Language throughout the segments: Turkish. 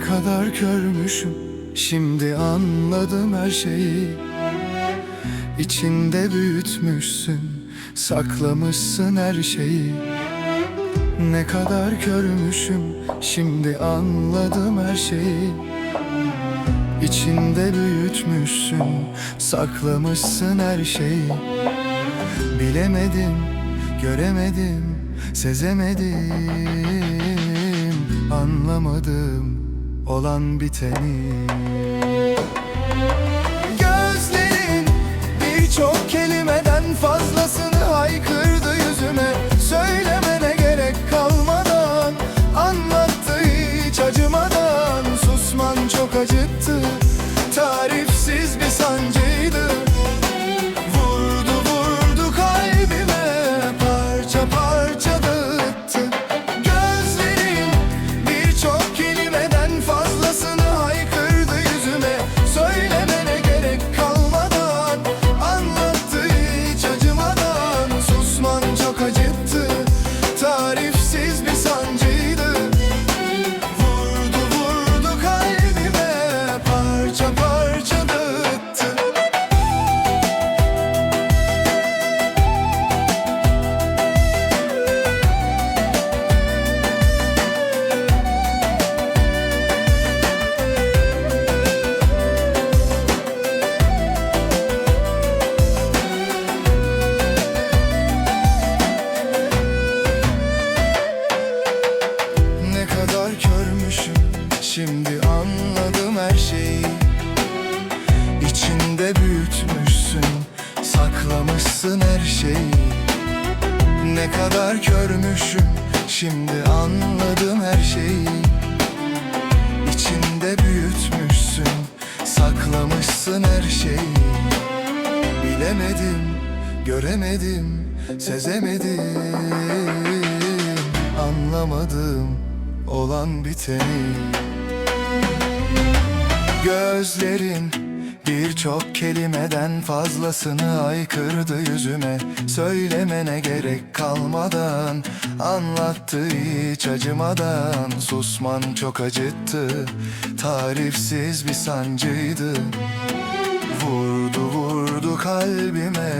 kadar körmüşüm Şimdi anladım her şeyi. İçinde büyütmüşsün Saklamışsın her şeyi. Ne kadar körmüşüm Şimdi anladım her şeyi. İçinde büyütmüşsün Saklamışsın her şeyi. Bilemedim, göremedim, sezemedim Anlamadım olan biteni. Gözlerin birçok kelimeden fazlasını haykırdı yüzüme. Söylemene gerek kalmadan Anlattı hiç acımadan. Susman çok acıttı Tarifsiz bir sancıydı anladım her şeyi. İçinde büyütmüşsün Saklamışsın her şeyi. Ne kadar körmüşüm Şimdi anladım her şeyi. İçinde büyütmüşsün Saklamışsın her şeyi. Bilemedim, göremedim, sezemedim. Anlamadım olan biteni Gözlerin birçok kelimeden fazlasını aykırdı yüzüme. Söylemene gerek kalmadan Anlattı hiç acımadan. Susman çok acıttı Tarifsiz bir sancıydı. Vurdu vurdu kalbime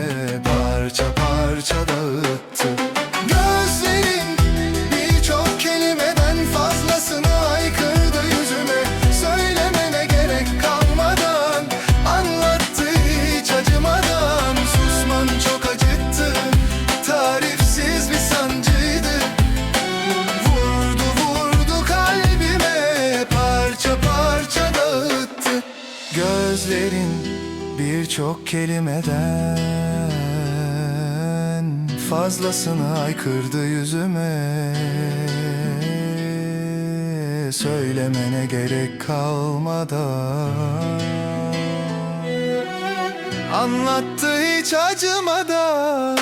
Gözlerin birçok kelimeden Fazlasını aykırdı yüzüme. Söylemene gerek kalmadan. Anlattı hiç acımadan